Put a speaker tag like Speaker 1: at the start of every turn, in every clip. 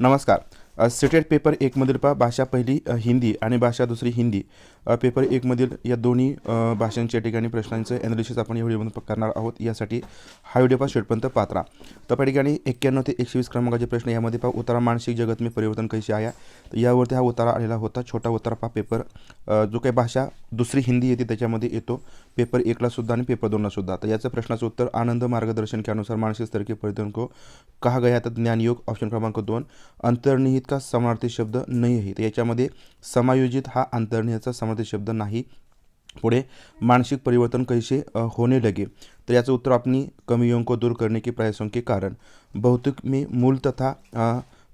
Speaker 1: नमस्कार. अ, CTET paper एकमधील पहा भाषा पहिली हिंदी आणि भाषा दुसरी हिंदी. पेपर एकमधील या दोन्ही भाषांच्या ठिकाणी प्रश्नांचं ॲनालिसिस आपण या व्हिडिओमध्ये करणार आहोत. यासाठी हा व्हिडिओ पा शेवटपर्यंत पात्रा. तर त्या ठिकाणी एक्क्याण्णव ते एकशे वीस क्रमांकाचे प्रश्न यामध्ये पहा उतारा मानसिक जगत में परिवर्तन कैसे आया? तर यावरती हा उतारा आलेला होता छोटा उतारा पहा पेपर. जो काही भाषा दुसरी हिंदी येते त्याच्यामध्ये येतो. पेपर एकला सुद्धा आणि पेपर दोनला सुद्धा. तर याचं प्रश्नाचं उत्तर आनंद मार्गदर्शन के अनुसार मानसिक स्तर के परिवर्तन को कहा गया तर ज्ञानयोग ऑप्शन क्रमांक दोन अंतर्निहित का समानार्थी शब्द नाही आहे तर याच्यामध्ये समायोजित हा अंतर्निहितचा समानार्थी शब्द नाही. पुढे मानसिक परिवर्तन कैसे होणे होने लगे? तर याचं उत्तर अपनी कमियों को दूर करने के प्रयासों के कारण. भौतिक में मूल तथा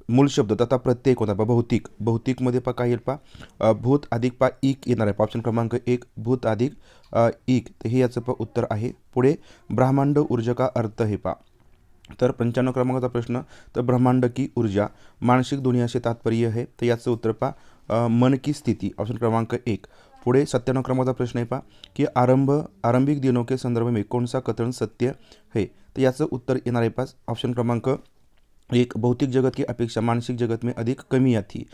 Speaker 1: मूल शब्द तथा प्रत्येक होता पा भौतिक भौतिकमध्ये पा काय येईल पा? भूत अधिक पा इक येणार आहे ऑप्शन क्रमांक एक भूत अधिक अ, इक हे याचं पा उत्तर आहे. पुढे ब्रह्मांड ऊर्जा का अर्थ हे पा? तर पंच्याण्णव क्रमांकाचा प्रश्न तर ब्रह्मांड की ऊर्जा मानसिक दुनियाचे तात्पर्य है तर याचं उत्तर पहा. मन की स्थिती ऑप्शन क्रमांक एक. पुढे सत्त्याण्णव क्रमांकाचा प्रश्न आहे पहा की आरंभ आरंभिक दिनों के संदर्भ में कौन सा कथन सत्य है तर याचं उत्तर येणार आहे पास ऑप्शन क्रमांक एक भौतिक जगत की अपेक्षा मानसिक जगत में अधिक कमी थी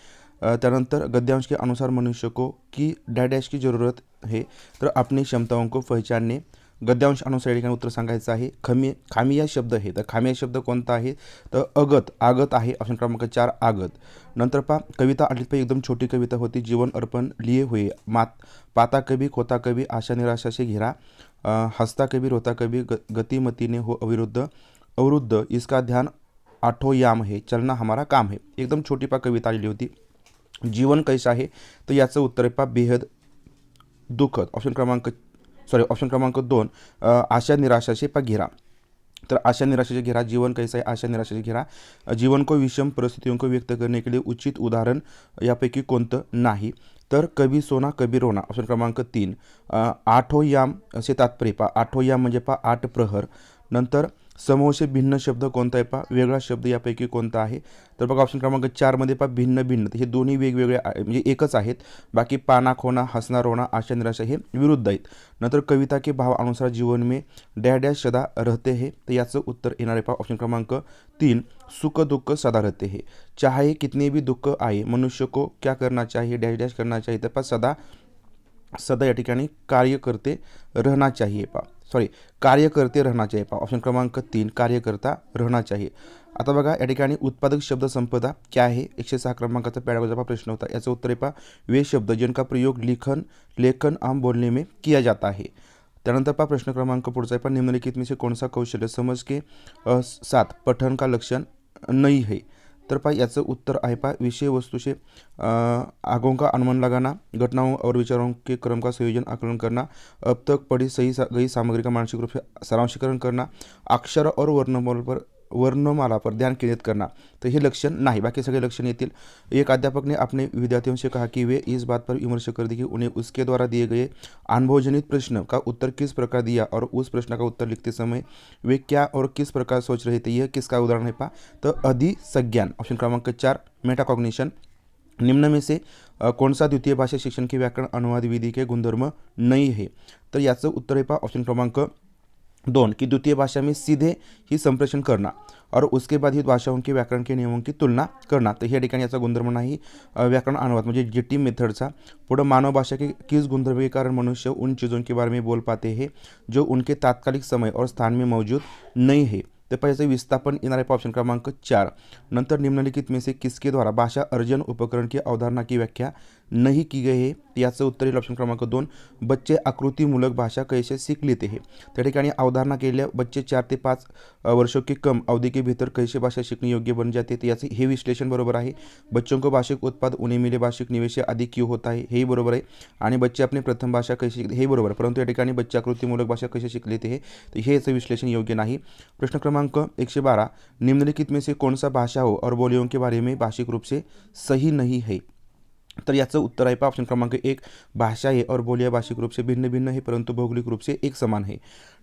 Speaker 1: त्यानंतर गद्यांश के अनुसार मनुष्य को की डैडैश की ज़रूरत है. तर अपनी क्षमताओं को पहचानने गद्यांश अनुसार या ठिकाणी उत्तर सांगायचं आहे. खमी खामिया शब्द आहे तर खामिया शब्द कोणता आहे? तर अगत आगत आहे. ऑप्शन क्रमांक चार आगत. नंतर पा कविता आठवीत पाहिजे एकदम छोटी कविता होती. जीवन अर्पण लिए हुए मात पाता कभी खोता कवी आशा निराशाशी घेरा. हसता कवी कभी रोता कवी ग, गतिमतीने हो अविरुद्ध. अवरुद्ध इसका ध्यान आठो याम हे. चलना हमारा काम है. एकदम छोटी पा कविता आलेली होती. जीवन कैसा आहे तर याचं उत्तर आहे पा बेहद दुःखद. ऑप्शन क्रमांक सॉरी ऑप्शन क्रमांक दोन आशा निराशाचे से घेरा तर आशा निराशाचे घेरा जीवन कैसा आहे? आशा निराशाचे घेरा. जीवन को विषम परिस्थितियों को व्यक्त करने के लिए उचित उदाहरण यापैकी कोणतं? नाही. तर कभी सोना कभी रोना. ऑप्शन क्रमांक तीन आठो याम असे तात्पर्य पा आठो याम म्हणजे पा आठ प्रहर. नंतर समूह भिन्न शब्द कोणता आहे पा वेगळा शब्द यापैकी कोणता आहे? तर बघा ऑप्शन क्रमांक चारमध्ये पा भिन्न भिन्न. हे दोन्ही वेगवेगळे म्हणजे एकच आहेत. बाकी पाना खोना हसणार होणा आशा निराशा हे विरुद्ध आहेत. नंतर कविता के भाव अनुसार जीवन में डॅ डॅ सदा रहते हे. तर याचं उत्तर येणार आहे पा ऑप्शन क्रमांक तीन. सुख दुःख सदा रहते हे. चाहे कितने भी दुःख आहे मनुष्य को क्या करना चाहिए डॅश डॅश करना चाहिए तर पा सदा सदा या ठिकाणी कार्य करते रहना चाहिए पा सॉरी कार्य करते रहना चाहिए पा ऑप्शन क्रमांक तीन कार्यकर्ता रहना चाहिए आता बघा या ठिकाणी उत्पादक शब्द संपदा क्या आहे? एकशे सहा क्रमांकाचा पॅडागोचा प्रश्न होता. याचं उत्तर आहे पा वे शब्द जिनका प्रयोग लिखन लेखन आम बोलने में किया जाता है त्यानंतर पा प्रश्न क्रमांक पुढचा आहे पहा. निम्नलिखित में से कौन सा कौशल्य समझ के सात साथ पठन का लक्षण नहीं है? तर पहा याचं उत्तर आहे पहा विषय वस्तु से आगों का अनुमान लगाना घटनाओं और विचारों के क्रम का संयोजन आकलन करना अब तक पढ़ी सही सा, गई सामग्री का मानसिक रूप से सारांशीकरण करना अक्षर और वर्णमाला पर वर्णमाला पर ध्यान केंद्रित करना तो ये लक्षण नहीं. बाकी सगळे लक्षण येतील. एक अध्यापक ने अपने विद्यार्थियों से कहा कि वे इस बात पर विमर्श कर दी कि उन्हें उसके द्वारा दिए गए अनुभवजनित प्रश्न का उत्तर किस प्रकार दिया और उस प्रश्न का उत्तर लिखते समय वे क्या और किस प्रकार सोच रहे थे? यह किसका उदाहरण है पा? तो अधिसज्ञान. ऑप्शन क्रमांक चार मेटाकॉग्निशन. निम्न में से कौन सा द्वितीय भाषा शिक्षण के व्याकरण अनुवाद विधि के गुणधर्म नहीं है? तर याचं उत्तर आहे पा? ऑप्शन क्रमांक दोन कि द्वितीय भाषा में सीधे ही संप्रेषण करना और उसके बाद ही भाषाओं के व्याकरण के नियमों की तुलना करना। तर या ठिकाणी याचा गुणधर्म नाही व्याकरण अनुवाद म्हणजे जी टी मेथडचा. पुढं मानव भाषा के किस गुणधर्म के कारण मनुष्य उन चीज़ों के बारे में बोल पाते हैं जो उनके तात्कालिक समय और स्थान में मौजूद नहीं है। तर पहिल्याचं विस्थापन येणार आहे ऑप्शन क्रमांक चार. नंतर निम्नलिखित में से किसके द्वारा भाषा अर्जन उपकरण की अवधारणा की व्याख्या नहीं की गई है। याचं उत्तर येईल ऑप्शन क्रमांक दोन बच्चे आकृतीमूलक भाषा कैसे सीख लेते हे? त्या ठिकाणी अवधारणा केल्या बच्चे चार ते पाच वर्षों के कम अवधि के भीतर कैसे भाषा सीखने योग्य बन जाते तर याचे हे विश्लेषण बरोबर आहे. बच्चों को भाषिक उत्पाद उन्हें मिले भाषिक निवेश अधिक क्यों होता है हेही बरोबर आहे. आणि बच्चे आपली प्रथम भाषा कैसे शिकते हे बरोबर आहे परंतु या ठिकाणी बच्चे आकृतीमूलक भाषा कैसे शिक लेते तर हे याचं विश्लेषण योग्य नाही. प्रश्न क्रमांक एकशे बारा निम्नलिखित में से कौन सा भाषा हो और बोलियों के बारे में भाषिक रूप से सही नहीं है? तर याचं उत्तर आहे पा ऑप्शन क्रमांक एक भाषा है और बोलिया भाषिक रूप से भिन्न भिन्न है परंतु भौगोलिक रूप से एक समान है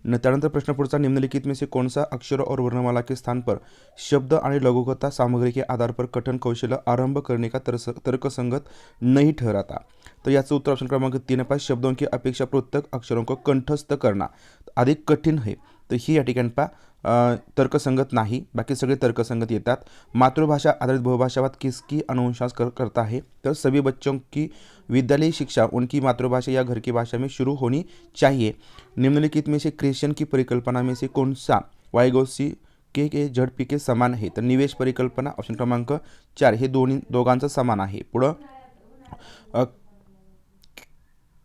Speaker 1: न त्यानंतर प्रश्न पुढचा निम्नलिखित में से कौन सा अक्षर और वर्णमाला के स्थान पर शब्द आणि लघुकथा सामग्री के आधार पर कठन कौशल्य आरंभ करने का तरस तर्कसंगत नहीं ठहराता? तर याचं उत्तर ऑप्शन क्रमांक तीन पाच शब्दों की अपेक्षा पृथक अक्षरों को कंठस्थ करना. अधिक कठिन है तर ही या ठिकाणी पहा तर्कसंगत नाही. बाकी सगळे तर्कसंगत येतात. मातृभाषा आधारित बहुभाषावाद किसकी अनुवंशास कर, करता है तर सभी बच्चों की विद्यालयी शिक्षा उनकी मातृभाषा या घर की भाषा में शुरू होनी चाहिए। निम्नलिखित में से क्रिश्चियन की परिकल्पना में से कौन सा? वायगोसी के के झडपी के समान आहे तर निवेश परिकल्पना ऑप्शन क्रमांक चार हे। दोन्ही दोघांचं समान आहे. पुढं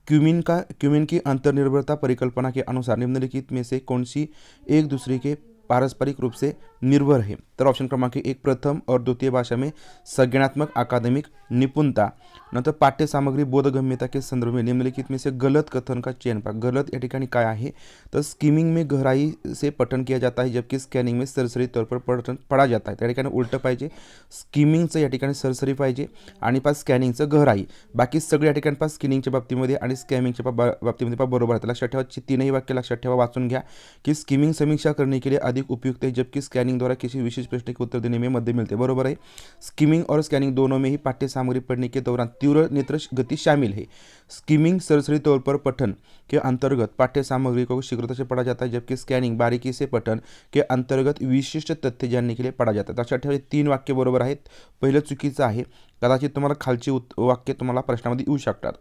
Speaker 1: क्यूमिन का क्यूमिन की अंतर्निर्भरता परिकल्पना के अनुसार निम्नलिखित में से कौन सी एक दूसरे के पारस्परिक रूप से निर्भर है तर ऑप्शन क्रमांक एक प्रथम और द्वितीय भाषा में संज्ञानात्मक अकादमिक निपुणता. नंतर पाठ्य सामग्री बोधगम्यता के संदर्भ में निम्नलिखित में से गलत कथन का चयन पा गलत या ठिकाणी काय आहे? तर स्कीमिंग में गहराई से पठन किया जाता है जबकि स्कॅनिंग में सरसरी तौर पर पठन पढ़ा जाता है. त्या ठिकाणी उलटं पाहिजे. स्कीमिंगचं या ठिकाणी सरसरी पाहिजे आणि पास स्कॅनिंगचं गहराई. बाकी सगळे या ठिकाणी पास स्किनिंगच्या बाबतीमध्ये आणि स्कॅमिंगच्या बा- बाबतीमध्ये पा बरोबर आहे. लक्षात ठेवा. तीनही वाक्य लक्षात ठेवा. वाचून घ्या की स्कीमिंग समीक्षा करने के लिए अधिक उपयुक्त आहे जबकि स्कॅनिंग द्वारा किसी विशेष प्रश्न के उत्तर देने में मदद मिलते बरोबर है? स्कीमिंग और स्कैनिंग दोनों में ही पाठ्य सामग्री पढ़ने के दौरान तीव्र नेत्र गति शामिल है। स्कीमिंग सरसरी तौर पर पठन के अंतर्गत पाठ्य सामग्री को शीघ्रता से पढ़ा जाता है जबकि स्कैनिंग बारीकी से पठन के अंतर्गत विशिष्ट तथ्य जानने के लिए पढ़ा जाता है। लक्षात ठेवा तीन वाक्य बरोबर आहेत। पहिलं चुकीचं आहे। कदाचित तुम्हाला खालची उत वाक्य तुम्हाला प्रश्नामध्ये येऊ शकतात.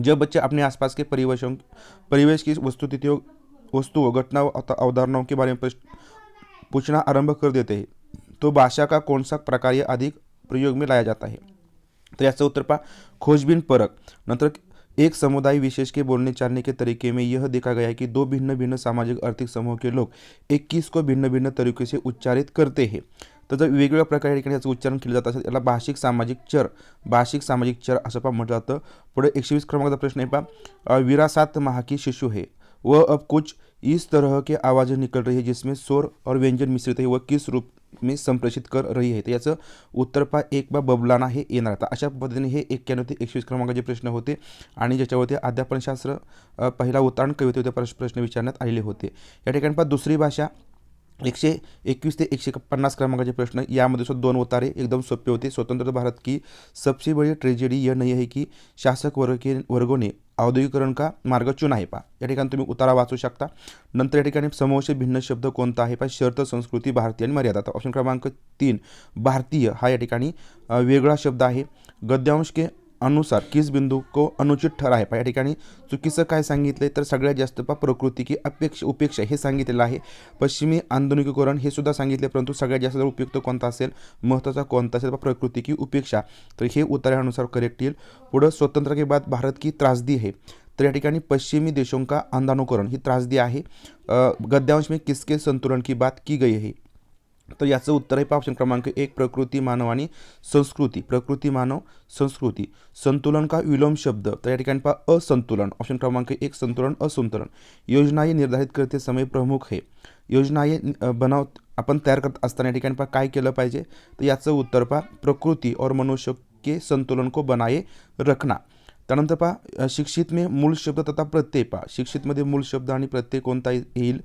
Speaker 1: जब बच्चे अपने आसपास के परिवेशों परिवेश की वस्तुस्थितियों वस्तुओं घटनाओं अवधारणाओं के बारे में प्रश्न पूछना आरंभ कर देते हैं। तो भाषा का कौन सा प्रकार यह अधिक प्रयोग में लाया जाता है? तो याचं उत्तर पहा खोजबीन परक नंतर एक समुदाय विशेष के बोलने चालने के तरीके में यह देखा गया है कि दो भिन्न भिन्न सामाजिक आर्थिक समूह के लोग इक्कीस को भिन्न भिन्न तरीके से उच्चारित करते हैं। तर जर वेगवेगळ्या प्रकारे ठिकाणी याचं उच्चारण केलं जात असेल त्याला भाषिक सामाजिक चर भाषिक सामाजिक चर असं पहा म्हटलं जातं. पुढे एकशे वीस क्रमांकाचा प्रश्न आहे पहा विरासात महाकी महा शिशु हे. व अब कुछ इस तरह के आवाज़ें निकल रही है जिसमें स्वर और व्यंजन मिश्रित है वह किस रूप में संप्रेषित कर रही आहे तर याचं उत्तर पा एक बा बबलाना हे येणार आता अशा पद्धतीने हे एक्क्याण्णव ते एकवीस क्रमांकाचे प्रश्न होते आणि ज्याच्यावरती अध्यापनशास्त्र पहिला उतारण कवितेचे प्रश्न प्रश्न विचारण्यात आलेले होते. या ठिकाणी पहा दुसरी भाषा एकशे एकवीस ते एकशे पन्नास क्रमांकाचे प्रश्न. यामध्ये सुद्धा दोन उतारे एकदम सोपे होते. स्वतंत्र भारत की सबसे बड़ी ट्रेजेडी यह नहीं है की शासक वर्ग के वर्गों ने औद्योगिकरण का मार्ग चुना आहे पा या ठिकाणी तुम्ही उतारा वाचू शकता. नंतर या ठिकाणी समूहचे भिन्न शब्द कोणता आहे पा शर्त संस्कृती भारतीय आणि मर्यादा. ऑप्शन क्रमांक तीन भारतीय हा या ठिकाणी वेगळा शब्द आहे. गद्यांश के अनुसार किस बिंदू को अनुचित ठर आहे? पहा या ठिकाणी चुकीचं काय सांगितलं तर सगळ्यात जास्त पा प्रकृती की अपेक्षा उपेक्षा हे सांगितलेलं आहे. पश्चिमी आंदोलकीकरण हे सुद्धा सांगितले परंतु सगळ्यात जास्त जर उपयुक्त कोणता असेल? महत्त्वाचा कोणता असेल? पहा प्रकृती की उपेक्षा. तर हे उत्तरानुसार करेक्ट येईल. पुढं स्वतंत्र के बाद भारत की त्रासदी है तर या ठिकाणी पश्चिमी देशों का अंधानुकरण ही त्रासदी आहे. गद्यांश में किसके संतुलन की बात की गई है तर याचं उत्तर आहे ऑप्शन क्रमांक एक प्रकृती मानव आणि संस्कृती. प्रकृती मानव संस्कृती. संतुलन का विलोम शब्द? तर या ठिकाणी पहा असंतुलन. ऑप्शन क्रमांक एक संतुलन असंतुलन. योजनाएं निर्धारित करते समय प्रमुख आहे योजनाएं अ, बनव आपण तयार करत असताना या ठिकाणी पहा काय केलं पाहिजे? तर याचं उत्तर पहा प्रकृती और मनुष्य के संतुलन को बनाए रखना. त्यानंतर पहा शिक्षित में मूल शब्द तथा प्रत्यय पहा. शिक्षितमध्ये मूल शब्द आणि प्रत्यय कोणता येईल?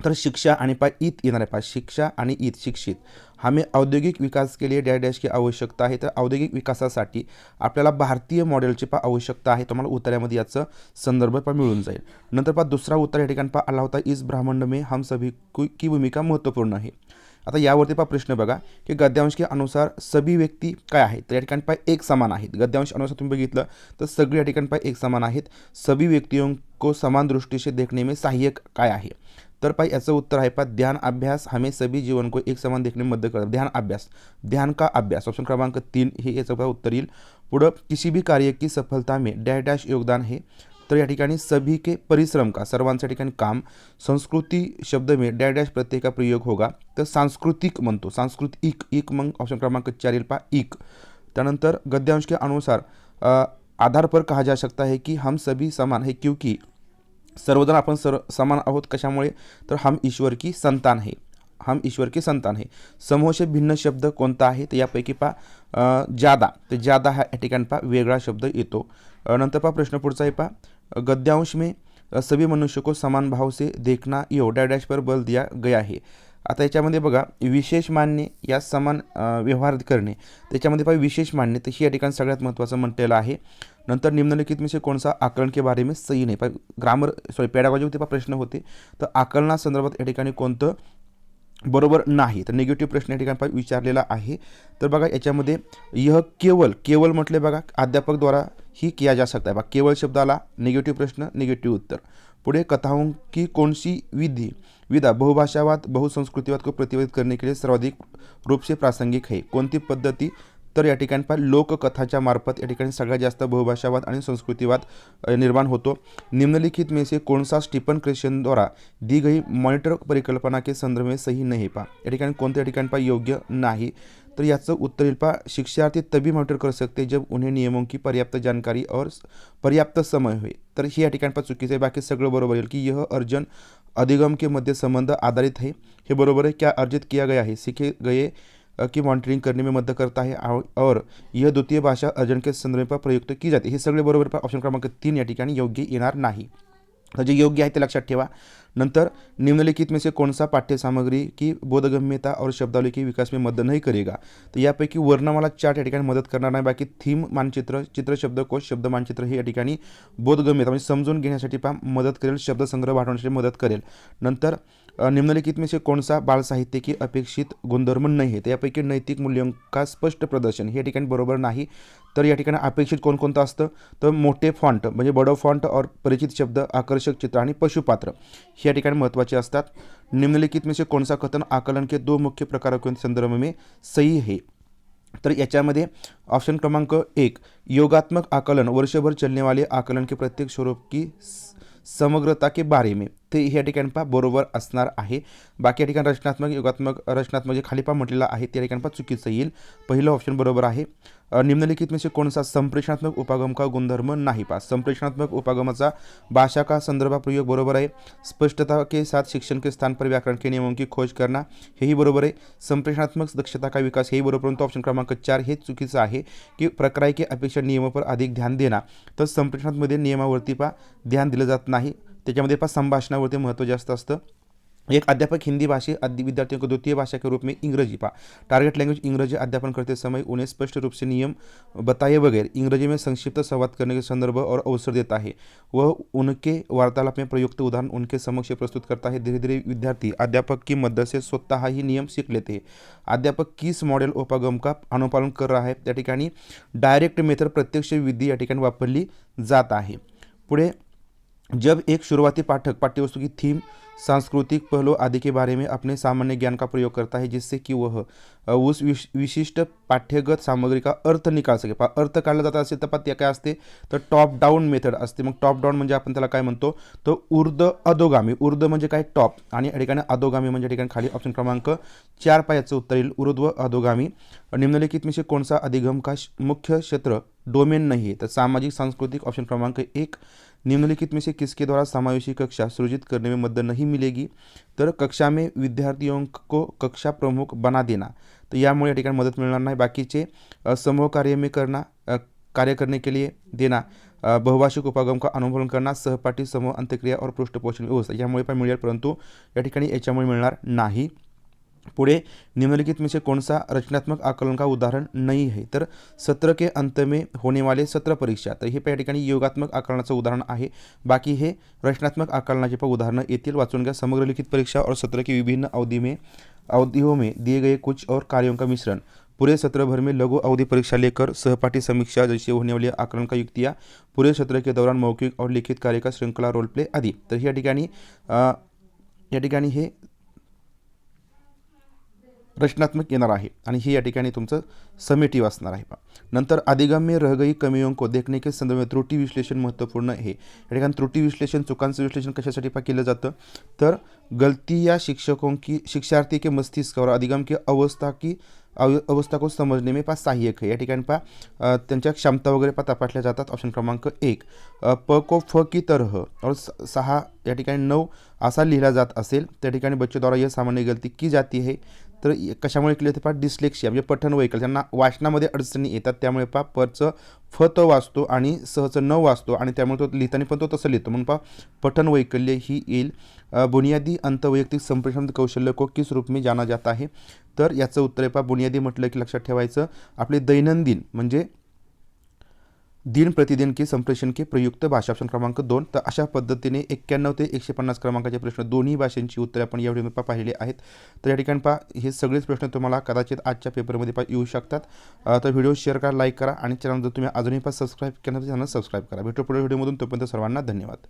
Speaker 1: तर शिक्षा आणि पा ईत येणार आहे पा शिक्षा आणि ईत शिक्षित. हमें औद्योगिक विकास के लिए डॅश डॅश की आवश्यकता आहे. तर औद्योगिक विकासासाठी आपल्याला भारतीय मॉडेलची पा आवश्यकता आहे. तुम्हाला उत्तरामध्ये याचं संदर्भ पा मिळून जाईल. नंतर पा दुसरा उत्तर या ठिकाणी पा आला होता इस ब्राह्मंड में हम सभी की भूमिका महत्त्वपूर्ण आहे. आता यावरती पा प्रश्न बघा की गद्यांश के अनुसार सभी व्यक्ती काय आहेत? तर या ठिकाणी पा एक समान आहेत. गद्यांश अनुसार तुम्ही बघितलं तर सगळे या ठिकाणी पा एक समान आहेत. सभी व्यक्तियों को समान दृष्टीशी देखणे देखने में सहाय्यक काय आहे? तर पाई याचं उत्तर आहे पा ध्यान अभ्यास हमें सभी जीवन को एक समान देखने में मदद करता ध्यान अभ्यास. ध्यान का अभ्यास? ऑप्शन क्रमांक तीन हे याचं उत्तर येईल. पुढं किसी भी कार्य की सफलता में डॅश डॅश योगदान हे तर या ठिकाणी सभी के परिश्रम का सर्वांच्या ठिकाणी काम. संस्कृती शब्द में डॅश डॅश प्रत्येका प्रयोग होगा. तर सांस्कृतिक म्हणतो. सांस्कृतिक इक मग ऑप्शन क्रमांक चार येईल पा इक. त्यानंतर गद्यांश के अनुसार आधार पर कहा जा सकता है कि हम सभी समान है क्योंकि सर्वजण आपण सर्व समान आहोत कशामुळे? तर हम ईश्वर की संतान है. हम ईश्वर के संतान है. समूहचे भिन्न शब्द कोणता आहे? तर यापैकी पा जादा. तर जादा हा या ठिकाणी पा वेगळा शब्द येतो. नंतर पा प्रश्न पुढचा आहे पा गद्यांश में सभी मनुष्य को समान भाव से देखना यो. डॅश पर बल दिया गया है. आता याच्यामध्ये बघा विशेष मानणे या समान व्यवहार करणे. त्याच्यामध्ये पहा विशेष मानणे. तर ही या ठिकाणी सगळ्यात महत्त्वाचं म्हटलेलं आहे. नंतर निम्नलिखित में से कौन सा आकलन के बारे में सही नाही पा ग्रामर सॉरी पेडागॉजी पा प्रश्न होते तर आकलनासंदर्भात या ठिकाणी कोणतं बरोबर नाही तर निगेटिव्ह प्रश्न या ठिकाणी विचारलेला आहे. तर बघा याच्यामध्ये यह केवल केवल म्हटले बघा अध्यापकद्वारा ही किया जा सकता है बघा केवल शब्दाला निगेटिव्ह प्रश्न निगेटिव्ह उत्तर. पुढे कथाओं की कोणसी विधी विधि? विधा बहुभाषावाद बहुसंस्कृतिवाद को प्रतिबंधित करने के लिए सर्वाधिक रूप से प्रासंगिक है. कोणती पद्धती तर या ठिकाणी पहा लोककथाच्या मार्फत या ठिकाणी सगळ्यात जास्त बहुभाषावाद आणि संस्कृतीवाद निर्माण होतो. निम्नलिखित में से कोणसा सा स्टीफन द्वारा दी गई मॉनिटर परिकल्पना के संदर्भ में सही नाही पा? या ठिकाणी कोणत्या ठिकाणी पा योग्य नाही? तर याचं उत्तर येईल पा शिक्षार्थी तभी मॉनिटर कर सकते जब उन्हें नियमों की पर्याप्त जानकारी और पर्याप्त समय हुए तर ही या ठिकाणी पा चुकीचं आहे. बाकी सगळं बरोबर येईल की यह अर्जन अधिगम के मध्य संबंध आधारित है हे बरोबर आहे. क्या अर्जित किया गया है? सीखे गए की मॉनिटरिंग करने में मदद करता है और यह द्वितीय भाषा अर्जन के संदर्भ पर प्रयुक्त की जाते. हे सगळे बरोबर ऑप्शन क्रमांक तीन या ठिकाणी योग्य येणार नाही. तर जे योग्य आहे ते लक्षात ठेवा. नंतर निम्नलिखित में से कौन सा पाठ्य सामग्री की बोधगम्यता और शब्दावली की विकास में मदद नहीं करेगा? तर यापैकी वर्णमाला चार्ट या ठिकाणी मदत करणार नाही. बाकी थीम मानचित्र चित्र शब्दकोश शब्द मानचित्र हे या ठिकाणी बोधगम्यता म्हणजे समजून घेण्यासाठी पहा मदत करेल शब्दसंग्रह वाढवण्यासाठी मदत करेल. नंतर निम्नलिखित में से कौन सा बाल साहित्य की अपेक्षित गुणधर्म नाही आहेत तर यापैकी नैतिक मूल्यों का स्पष्ट प्रदर्शन. हे ठिकाणी बरोबर नाही. तर या ठिकाणी अपेक्षित कोणकोणतं असतं? तर मोठे फॉन्ट म्हणजे बडो फॉन्ट और परिचित शब्द आकर्षक चित्र आणि पशुपात्र. हे या ठिकाणी महत्त्वाचे असतात. निम्नलिखित में से कौन सा कथन आकलन के दो मुख्य प्रकारों के संदर्भ में सही है? तर याच्यामध्ये ऑप्शन क्रमांक एक योगात्मक आकलन वर्षभर चलने वाले आकलन के प्रत्येक स्वरूप की स- समग्रता के बारे में ते ह्या ठिकाणी पहा बरोबर असणार आहे. बाकी या ठिकाणी रचनात्मक योगात्मक रचनात्मक जे खाली पहा म्हटलेलं आहे त्या ठिकाणी पहा चुकीचं येईल. पहिलं ऑप्शन बरोबर आहे. निम्नलिखित में से कौन सा संप्रेषणात्मक उपागम का गुणधर्म नाही पास? संप्रेषणात्मक उपागमाचा भाषा का संदर्भ प्रयोग बरोबर आहे. स्पष्टता के साथ शिक्षण के स्थान पर व्याकरण के नियमों की खोज करना हेही बरोबर आहे. संप्रेषणात्मक दक्षता का विकास हेही बरोबर परंतु ऑप्शन क्रमांक चार हे चुकीचं आहे की प्रक्राय के अपेक्षा नियमों पर अधिक ध्यान देना. तर संप्रेषणामध्ये नियमावरती पा ध्यान दिलं जात नाही. त्याच्यामध्ये पा संभाषणावरती महत्त्व जास्त असतं. एक अध्यापक हिंदी भाषी विद्यार्थियों को द्वितीय भाषा के रूप में इंग्रजी पा टारगेट लैंग्वेज इंग्रजी अध्यापन करते समय उन्हें स्पष्ट रूप से नियम बताए बगैर इंग्रजी में संक्षिप्त संवाद करने के संदर्भ और अवसर देता है। वह उनके वार्तालाप में प्रयुक्त उदाहरण उनके समक्ष प्रस्तुत करता है। धीरे धीरे विद्यार्थी अध्यापक की मदद से स्वतः ही नियम सीख लेते हैं। अध्यापक किस मॉडेल उपागम का अनुपालन कर रहा है? त्या ठिकाणी डायरेक्ट मेथड प्रत्यक्ष विधी या ठिकाणी वापरली जात आहे पुढे जब एक सुरुवाती पाठक पाठ्यवस्तु की थीम सांस्कृतिक पहलू आदि के बारे में अपने सामान्य ज्ञान का प्रयोग करता है जिससे कि वह उस विश विशिष्ट पाठ्यगत सामग्री का अर्थ निकाल सके। पा अर्थ काढला जात असेल तर पा त्या काय असते? तर टॉप डाऊन मेथड असते. मग टॉप डाऊन म्हणजे आपण त्याला काय म्हणतो? तर ऊर्ध अधोगामी. ऊर्ध म्हणजे काय? टॉप आणि या ठिकाणी अधोगामी म्हणजे या ठिकाणी खाली ऑप्शन क्रमांक चार पायाचं उत्तर येईल. ऊर्ध्व अधोगामी. निम्नलिखित में से कौन सा अधिगम का? मुख्य क्षेत्र. डोमेन नाही आहे. तर सामाजिक सांस्कृतिक ऑप्शन क्रमांक एक. निम्नलिखित में से किसके द्वारा समावेशी कक्षा सृजित करने में मदद नहीं मिलेगी? तर कक्षा में विद्यार्थियों को कक्षा प्रमुख बना देना। तर यामुळे या ठिकाणी मदत मिळणार नाही. बाकीचे समूह कार्य में करना कार्य करने के लिए देना बहुभाषिक उपागम का अनुमोदन करना सहपाठी समूह अंत्यक्रिया और पृष्ठपोषण व्यवस्था यामुळे पण मिळेल परंतु या ठिकाणी याच्यामुळे मिळणार नाही. पुढे निम्नलिखित में से कौन सा रचनात्मक आकलन का उदाहरण नहीं है? तर सत्र के अंत में होने वाले सत्र परीक्षा तर हे या ठिकाणी योगात्मक आकलनाचं उदाहरण आहे. बाकी हे रचनात्मक आकलनाचे पण उदाहरणं येतील. वाचून घ्या. समग्र लिखित परीक्षा और सत्र की विभिन्न अवधि में अवधियों में दिए गए कुछ और कार्यों का मिश्रण. पूरे सत्र भर में लघु अवधि परीक्षा लेकर सहपाठी समीक्षा जैसे होने वाली आकलन का युक्तियाँ पूरे सत्र के दौरान मौखिक और लिखित कार्य का श्रृंखला रोल प्ले आदि. तर या ठिकाणी या ठिकाणी हे रचनात्मक येणार आहे आणि हे या ठिकाणी तुमचं समेटिव्ह असणार आहे पहा. नंतर अधिगम्य रह गई अंको देखणे की के संदर्भ त्रुटी विश्लेषण महत्त्वपूर्ण आहे. या ठिकाणी त्रुटी विश्लेषण चुकांचं विश्लेषण कशासाठी पा केलं जातं? तर गलती या शिक्षकों की शिक्षार्थी के मस्तिष्क और अधिगम की अवस्था की अव अवस्था को समजणे में पा सहाय्यक है या ठिकाणी पा त्यांच्या क्षमता वगैरे पा तपासल्या जातात. ऑप्शन क्रमांक एक. प को फ की तरह और सहा या ठिकाणी नऊ असा लिहिला जात असेल. त्या ठिकाणी बच्चे द्वारा यह सामान्य गलती की जाती है तर कशामुळे केली होते पहा डिस्लेक्शिया म्हणजे पठण वैकल त्यांना वाचनामध्ये अडचणी येतात त्यामुळे पहा परचं फ तो वाचतो आणि सहचं न वाचतो आणि त्यामुळे तो लिहिताना पण तो तसं लिहितो. म्हणून पहा पठन वैकल्य ही येईल. बुनियादी अंतवैयक्तिक संप्रेषण कौशल्य को किस रूप में जाना जात आहे. तर याचं उत्तर आहे पहा बुनियादी म्हटलं की लक्षात ठेवायचं आपले दैनंदिन म्हणजे दिन प्रतिदिन के संप्रेषण के प्रयुक्त भाषा क्रमांक दोन. तर अशा पद्धतीने एक्क्याण्णव ते एकशे पन्नास क्रमांकाचे प्रश्न दोन्ही भाषांची उत्तरे आपण या व्हिडिओमध्ये पहा पाहिले आहेत. तर या ठिकाणी पहा हे सगळेच प्रश्न तुम्हाला कदाचित आजच्या पेपरमध्ये पा येऊ शकतात. तर व्हिडिओ शेअर करा लाईक करा आणि चॅनल जर तुम्ही अजूनही पण सबस्क्राईब केलं तर चॅनल सबस्क्राईब करा. भेटू पुढे व्हिडिओमधून तोपर्यंत सर्वांना धन्यवाद.